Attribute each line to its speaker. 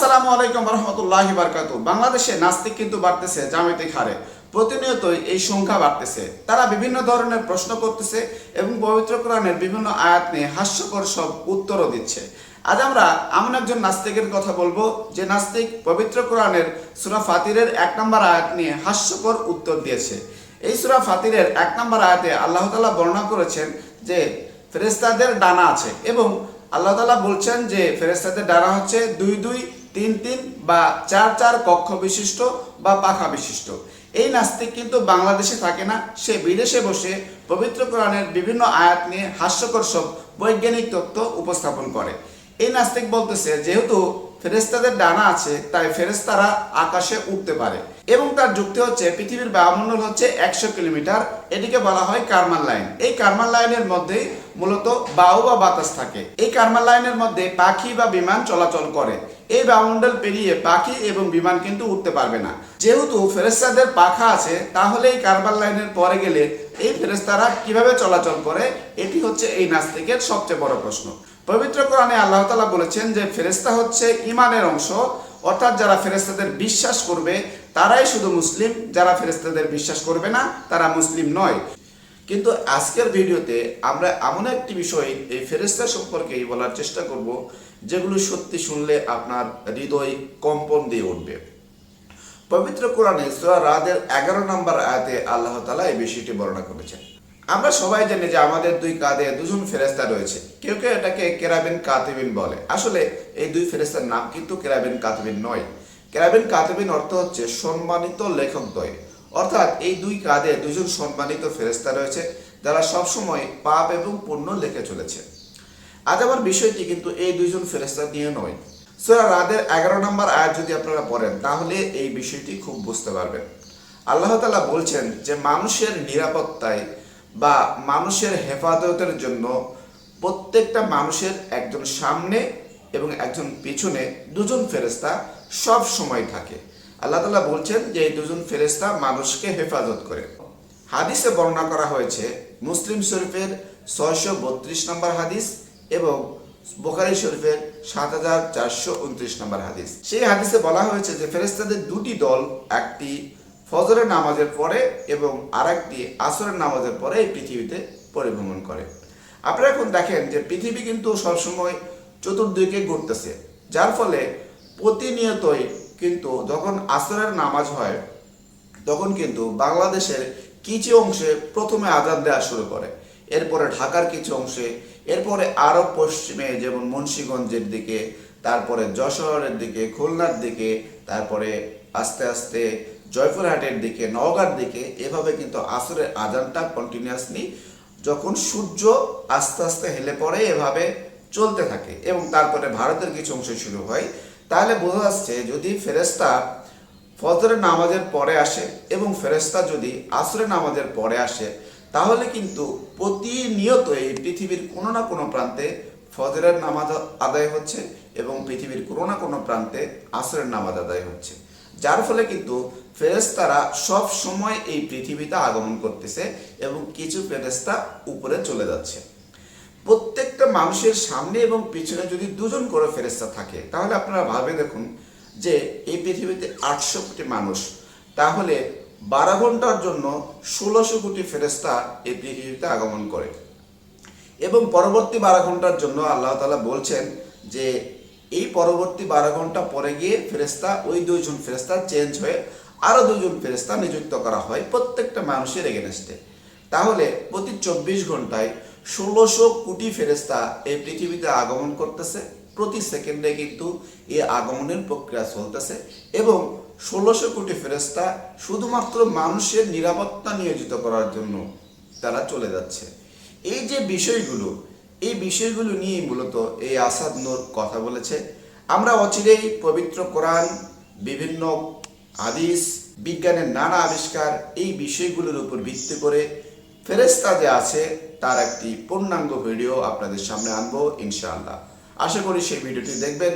Speaker 1: আসসালামু আলাইকুম রহমতুল্লাহ বারকাতু বাংলাদেশে নাস্তিক কিন্তু বাড়তেছে জামায়াতিক হারে প্রতিনিয়তই এই সংখ্যা বাড়তেছে। তারা বিভিন্ন ধরনের প্রশ্ন করতেছে এবং পবিত্র কোরআনের বিভিন্ন আয়াত নিয়ে হাস্যকর সব উত্তরও দিচ্ছে। আজ আমরা এমন একজন নাস্তিকের কথা বলব, যে নাস্তিক পবিত্র কোরআনের সুরা ফাতিরের এক নম্বর আয়াত নিয়ে হাস্যকর উত্তর দিয়েছে। এই সুরা ফাতিরের এক নম্বর আয়াতে আল্লাহ তালা বর্ণনা করেছেন যে ফেরেস্তাদের ডানা আছে এবং আল্লাহ তাআলা বলছেন যে ফেরেস্তাদের ডানা হচ্ছে দুই দুই তিন তিন বা চার চার কক্ষ বিশিষ্ট বা পাখা বিশিষ্ট। এই নাস্তিক কিন্তু বাংলাদেশে থাকে না, সে বিদেশে বসে পবিত্র কোরআনের বিভিন্ন আয়াত নিয়ে হাস্যকর সব বৈজ্ঞানিক তত্ত্ব উপস্থাপন করে। এই নাস্তিক বলতেছে, যেহেতু ফেরেস্তাদের ডানা আছে, তাই ফেরেস্তারা আকাশে উঠতে পারে। এবং তার যুক্তি হচ্ছে, পৃথিবীর বায়ুমণ্ডল হচ্ছে একশো কিলোমিটার। এটিকে বলা হয় কার্মান লাইন। এই কার্মান লাইনের মধ্যে মূলত বায়ু বা বাতাস থাকে। এই কার্মান লাইনের মধ্যে পাখি বা বিমান চলাচল করে। এই বায়ুমণ্ডল পেরিয়ে পাখি এবং বিমান কিন্তু উঠতে পারবে না। যেহেতু ফেরেস্তাদের পাখা আছে তাহলে এই কার্বান লাইনের পরে গেলে এই ফেরেস্তারা কীভাবে চলাচল করে, এটি হচ্ছে এই নাস্তিকের সবচেয়ে বড় প্রশ্ন। পবিত্র কোরআনে আল্লাহ তালা বলেছেন যে ফেরেস্তা হচ্ছে ইমানের অংশ, অর্থাৎ যারা ফেরেস্তাদের বিশ্বাস করবে, তারাই শুধু মুসলিম, যারা ফেরেস্তাদের বিশ্বাস করবে না, তারা মুসলিম নয়। কিন্তু আজকের ভিডিওতে আমরা এমন একটি বিষয় এই ফেরেস্তা সম্পর্কেই বলার চেষ্টা করব, যেগুলো সত্যি শুনলে আপনার হৃদয় কম্পন দিয়ে উঠবে। পবিত্র কোরআনে সূরা রাদের এগারো নম্বর আয়াতে আল্লাহ তালা এই বিষয়টি বর্ণনা করেছেন। আমরা সবাই জানি যে আমাদের দুই কাঁধে দুজন ফেরেস্তা রয়েছে। কেউ কেউ এটাকে কেরাবিন কাতিবিন বলে। আসলে এই দুই ফেরেস্তার নাম কিন্তু কেরাবিন কাতিবিন নয়। কেরাবিন কাতিবিন অর্থ হচ্ছে সম্মানিত লেখক লেখকদ্বয় অর্থাৎ এই দুই কাঁধে দুজন সম্মানিত ফেরেস্তা রয়েছে, যারা সবসময় পাপ এবং পুণ্য লেখে চলেছে। আজ আমার বিষয়টি কিন্তু এই দুইজন ফেরেস্তা নিয়ে নয়। সূরা রাদের এগারো নম্বর আয়াত যদি আপনারা পড়েন, তাহলে এই বিষয়টি খুব বুঝতে পারবেন। আল্লাহ তাআলা বলছেন যে, মানুষের নিরাপত্তায় বা মানুষের হেফাজতের জন্য প্রত্যেকটা মানুষের একজন সামনে এবং একজন পিছনে দুজন ফেরেস্তা সব সময় থাকে। আল্লাহ তাআলা বলছেন যে এই দুজন ফেরেস্তা মানুষকে হেফাজত করে। হাদিসে বর্ণনা করা হয়েছে, মুসলিম শরীফের ছয়শো বত্রিশ নম্বর হাদিস এবং বোখারি শরীফের সাত হাজার চারশো উনত্রিশ নম্বর হাদিস। সেই হাদিসে বলা হয়েছে যে ফেরেস্তাদের দুটি দল, একটি ফজরের নামাজের পরে এবং আরেকটি আসরের নামাজের পরে এই পৃথিবীতে পরিভ্রমণ করে। আপনারা এখন দেখেন যে পৃথিবী কিন্তু সবসময় চতুর্দিকে ঘুরতেছে, যার ফলে প্রতিনিয়তই কিন্তু যখন আসরের নামাজ হয়, তখন কিন্তু বাংলাদেশের কিছু অংশে প্রথমে আজান দেওয়া শুরু করে। এরপরে ঢাকার কিছু অংশে, এরপরে আরও পশ্চিমে, যেমন মুন্সীগঞ্জের দিকে, তারপরে যশোরের দিকে, খুলনার দিকে, তারপরে আস্তে আস্তে জয়পুরহাটের দিকে, নওগাঁর দিকে, এভাবে কিন্তু আসরের আজানটা কন্টিনিউয়াসলি যখন সূর্য আস্তে আস্তে হেলে পড়ে, এভাবে চলতে থাকে। এবং তারপরে ভারতের কিছু অংশে শুরু হয় তাহলে বোঝা যাচ্ছে যদি ফেরেস্তা ফজরের নামাজের পরে আসে এবং ফেরেস্তা যদি আসরের নামাজের পরে আসে, তাহলে কিন্তু প্রতিনিয়ত এই পৃথিবীর কোনো না কোনো প্রান্তে ফজরের নামাজ আদায় হচ্ছে এবং পৃথিবীর কোনো না কোনো প্রান্তে আসরের নামাজ আদায় হচ্ছে। যার ফলে কিন্তু ফেরেস্তারা সব সময় এই পৃথিবীতে আগমন করতেছে এবং কিছু ফেরেস্তা উপরে চলে যাচ্ছে। প্রত্যেকটা মানুষের সামনে এবং পিছনে যদি দুজন করে ফেরেস্তা থাকে, তাহলে আপনারা ভাবে দেখুন যে এই পৃথিবীতে আটশো কোটি মানুষ, তাহলে বারো ঘণ্টার জন্য ষোলোশো কোটি ফেরেস্তা এই পৃথিবীতে আগমন করে। এবং পরবর্তী বারো ঘণ্টার জন্য আল্লাহ তালা বলছেন যে এই পরবর্তী বারো ঘণ্টা পরে গিয়ে ফেরেস্তা ওই দুইজন ফেরেস্তা চেঞ্জ হয়ে আরও দুজন ফেরেস্তা নিযুক্ত করা হয় প্রত্যেকটা মানুষের এগেনস্টে তাহলে প্রতি চব্বিশ ঘন্টায় ষোলোশো কোটি ফেরেস্তা এই পৃথিবীতে আগমন করতেছে। প্রতি সেকেন্ডে কিন্তু এই আগমনের প্রক্রিয়া চলতেছে এবং ষোলোশো কোটি ফেরেস্তা শুধুমাত্র মানুষের নিরাপত্তা নিয়োজিত করার জন্য তারা চলে যাচ্ছে। এই যে বিষয়গুলো, এই বিষয়গুলো নিয়ে মূলত এই আসাদ নূর কথা বলেছে। আমরা অচিরেই পবিত্র কোরআন, বিভিন্ন হাদিস, বিজ্ঞানের নানা আবিষ্কার এই বিষয়গুলোর উপর ভিত্তি করে ফেরেস্তা যে আছে, তার একটি পূর্ণাঙ্গ ভিডিও আপনাদের সামনে আনব, ইনশাআল্লাহ। আশা করি সেই ভিডিওটি দেখবেন।